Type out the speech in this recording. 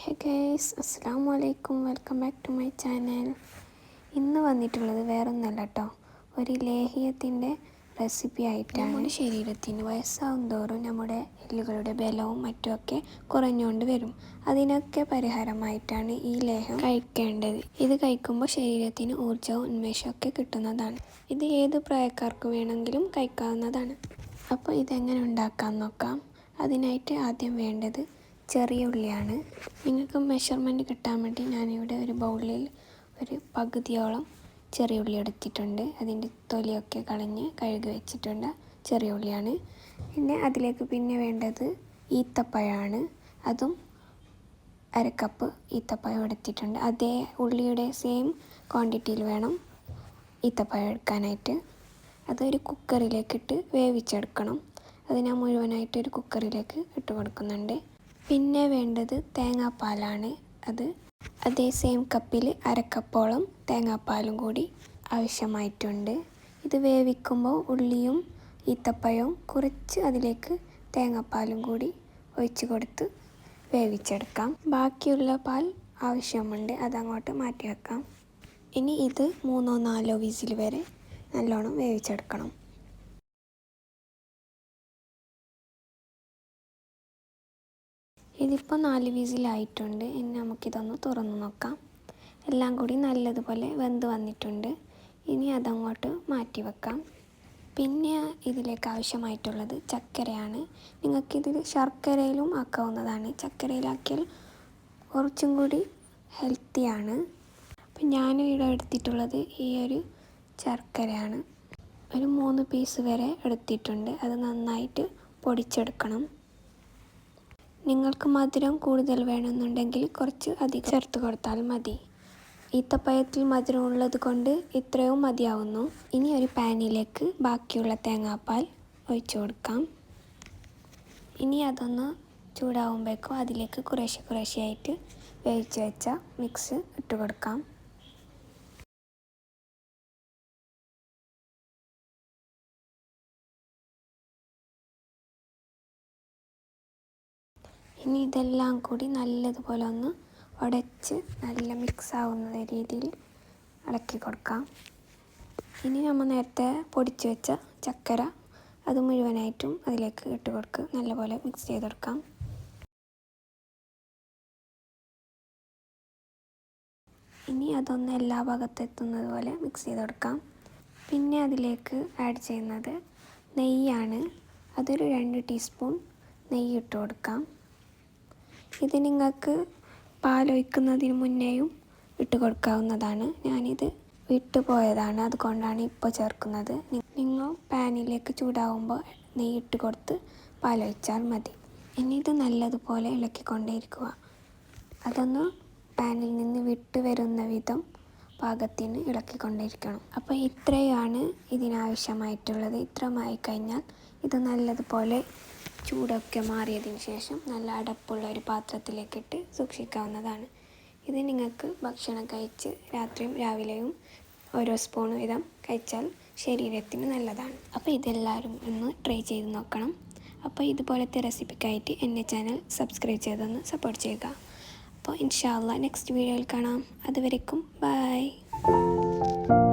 ഹേ guys അസ്സാം വലൈക്കും welcome back to my channel ഇന്ന് വന്നിട്ടുള്ളത് വേറൊന്നല്ല കേട്ടോ ഒരു ലേഹ്യത്തിന്റെ റെസിപ്പി ആയിട്ടാണ്. നമ്മുടെ ശരീരത്തിന് വയസ്സാവും തോറും നമ്മുടെ എല്ലുകളുടെ ബലവും മറ്റുമൊക്കെ കുറഞ്ഞുകൊണ്ട് വരും. അതിനൊക്കെ പരിഹാരമായിട്ടാണ് ഈ ലേഹം കഴിക്കേണ്ടത്. ഇത് കഴിക്കുമ്പോൾ ശരീരത്തിന് ഊർജവും ഉന്മേഷവും ഒക്കെ കിട്ടുന്നതാണ്. ഇത് ഏത് പ്രായക്കാർക്ക് വേണമെങ്കിലും കഴിക്കാവുന്നതാണ്. അപ്പോൾ ഇതെങ്ങനെ ഉണ്ടാക്കാൻ നോക്കാം. അതിനായിട്ട് ആദ്യം വേണ്ടത് ചെറിയ ഉള്ളിയാണ്. നിങ്ങൾക്ക് മെഷർമെന്റ് കിട്ടാൻ വേണ്ടി ഞാനിവിടെ ഒരു ബൗളിൽ ഒരു പകുതിയോളം ചെറിയ ഉള്ളി എടുത്തിട്ടുണ്ട്. അതിന്റെ തൊലിയൊക്കെ കളഞ്ഞ് കഴുകി വെച്ചിട്ടുണ്ട്. ചെറിയ ഉള്ളിയാണ്. പിന്നെ അതിലേക്ക് പിന്നെ വേണ്ടത് ഈത്തപ്പഴമാണ് അതും അരക്കപ്പ് ഈത്തപ്പഴം എടുത്തിട്ടുണ്ട്. അതേ ഉള്ളിയുടെ സെയിം ക്വാണ്ടിറ്റിയിൽ വേണം ഈത്തപ്പഴം എടുക്കാനായിട്ട്. അതൊരു കുക്കറിലേക്കിട്ട് വേവിച്ചെടുക്കണം. അത് ഞാൻ മുഴുവനായിട്ട് ഒരു കുക്കറിലേക്ക് ഇട്ട് കൊടുക്കുന്നുണ്ട്. പിന്നെ വേണ്ടത് തേങ്ങാപ്പാലാണ്. അത് അതേ സെയിം കപ്പിൽ അരക്കപ്പോളം തേങ്ങാപ്പാലും കൂടി ആവശ്യമായിട്ടുണ്ട്. ഇത് വേവിക്കുമ്പോൾ ഉള്ളിയും ഈത്തപ്പഴവും കുറച്ച് അതിലേക്ക് തേങ്ങാപ്പാലും കൂടി ഒഴിച്ച് കൊടുത്ത് വേവിച്ചെടുക്കാം. ബാക്കിയുള്ള പാൽ ആവശ്യമുണ്ട് അതങ്ങോട്ട് മാറ്റി വെക്കാം ഇനി ഇത് മൂന്നോ നാലോ വിസിൽ വരെ നല്ലോണം വേവിച്ചെടുക്കണം. ഇതിപ്പോൾ നാല് വീസിലായിട്ടുണ്ട്. ഇനി നമുക്കിതൊന്ന് തുറന്ന് നോക്കാം. എല്ലാം കൂടി നല്ലതുപോലെ വെന്ത് വന്നിട്ടുണ്ട്. ഇനി അതങ്ങോട്ട് മാറ്റി വെക്കാം. പിന്നെ ഇതിലേക്ക് ആവശ്യമായിട്ടുള്ളത് ചക്കരയാണ്. നിങ്ങൾക്കിതിൽ ശർക്കരയിലും ആക്കാവുന്നതാണ്. ചക്കരയിലാക്കിയാൽ കുറച്ചും കൂടി ഹെൽത്തിയാണ് അപ്പം ഞാൻ ഇവിടെ എടുത്തിട്ടുള്ളത് ഈ ഒരു ശർക്കരയാണ്. ഒരു മൂന്ന് പീസ് വരെ എടുത്തിട്ടുണ്ട്. അത് നന്നായിട്ട് പൊടിച്ചെടുക്കണം. നിങ്ങൾക്ക് മധുരം കൂടുതൽ വേണമെന്നുണ്ടെങ്കിൽ കുറച്ച് അധികം ചേർത്ത് കൊടുത്താൽ മതി. ഈത്തപ്പഴത്തിൽ മധുരം ഉള്ളത് കൊണ്ട് ഇത്രയും മതിയാവുന്നു. ഇനി ഒരു പാനിലേക്ക് ബാക്കിയുള്ള തേങ്ങാപ്പാൽ ഒഴിച്ചു കൊടുക്കാം. ഇനി അതൊന്ന് ചൂടാവുമ്പോഴേക്കും അതിലേക്ക് കുറേശ്ശെ കുറേശ്ശെയായിട്ട് വേവിച്ച് വെച്ച മിക്സ് ഇട്ട് കൊടുക്കാം. ഇനി ഇതെല്ലാം കൂടി നല്ലതുപോലെ ഒന്ന് ഉടച്ച് നല്ല മിക്സ് ആവുന്ന രീതിയിൽ ഇളക്കി കൊടുക്കാം. ഇനി നമ്മൾ നേരത്തെ പൊടിച്ച് വെച്ച ചക്കര അത് മുഴുവനായിട്ടും അതിലേക്ക് ഇട്ട് കൊടുക്കുക നല്ലപോലെ മിക്സ് ചെയ്ത് കൊടുക്കാം. ഇനി അതൊന്ന് എല്ലാ ഭാഗത്തെത്തുന്നത് പോലെ മിക്സ് ചെയ്ത് കൊടുക്കാം. പിന്നെ അതിലേക്ക് ആഡ് ചെയ്യുന്നത് നെയ്യാണ്. അതൊരു രണ്ട് ടീസ്പൂൺ നെയ്യ് ഇട്ട് കൊടുക്കാം. ഇത് നിങ്ങൾക്ക് പാലൊഴിക്കുന്നതിന് മുന്നേയും ഇട്ട് കൊടുക്കാവുന്നതാണ്. ഞാനിത് വിട്ടുപോയതാണ് അതുകൊണ്ടാണ് ഇപ്പോൾ ചേർക്കുന്നത്. നിങ്ങൾ പാനിലേക്ക് ചൂടാവുമ്പോൾ നെയ്യ് ഇട്ട് കൊടുത്ത് പാലൊഴിച്ചാൽ മതി. ഇനി ഇത് നല്ലതുപോലെ ഇളക്കിക്കൊണ്ടേയിരിക്കുക. അതൊന്ന് പാനിൽ നിന്ന് വിട്ട് വരുന്ന വിധം പാകത്തിന് ഇളക്കിക്കൊണ്ടിരിക്കണം. അപ്പോൾ ഇത്രയാണ് ഇതിനാവശ്യമായിട്ടുള്ളത്. ഇത്രമായി കഴിഞ്ഞാൽ ഇത് നല്ലതുപോലെ ചൂടൊക്കെ മാറിയതിന് ശേഷം നല്ല അടപ്പുള്ള ഒരു പാത്രത്തിലേക്കിട്ട് സൂക്ഷിക്കാവുന്നതാണ്. ഇത് നിങ്ങൾക്ക് ഭക്ഷണം കഴിച്ച് രാത്രിയും രാവിലെയും ഓരോ സ്പൂൺ വീതം കഴിച്ചാൽ ശരീരത്തിന് നല്ലതാണ്. അപ്പോൾ ഇതെല്ലാവരും ഒന്ന് ട്രൈ ചെയ്ത് നോക്കണം. അപ്പോൾ ഇതുപോലത്തെ റെസിപ്പിക്കായിട്ട് എന്റെ ചാനൽ സബ്സ്ക്രൈബ് ചെയ്തൊന്ന് സപ്പോർട്ട് ചെയ്യുക. അപ്പോൾ ഇൻഷാല്ല നെക്സ്റ്റ് വീഡിയോയിൽ കാണാം. അതുവരെക്കും ബൈ.